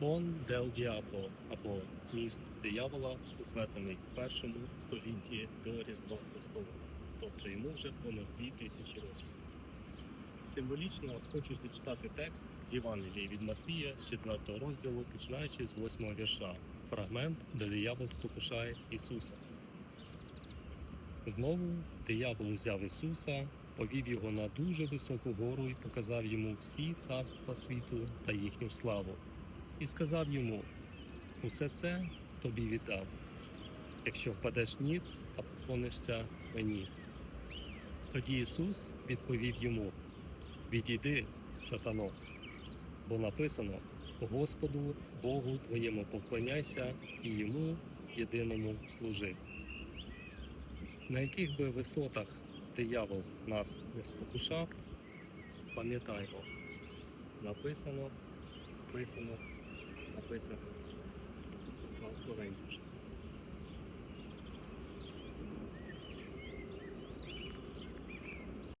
Ліспон Дел Діабло або міст диявола, зведений в першому столітті до Різдва Христового, тобто йому вже понад дві тисячі років. Символічно хочу зачитати текст з Євангелії від Матвія з 4 розділу, починаючи з 8 вірша, фрагмент, де диявол спокушає Ісуса. Знову диявол взяв Ісуса, повів його на дуже високу гору і показав йому всі царства світу та їхню славу, і сказав йому: Усе це тобі віддав, якщо впадеш ніц та поклонишся мені. Тоді Ісус відповів йому: Відійди, сатано, бо написано: Господу Богу твоєму поклоняйся і йому єдиному служи. На яких би висотах диявол нас не спокушав, пам'ятаймо, написано, написано, написано. Благословенніше.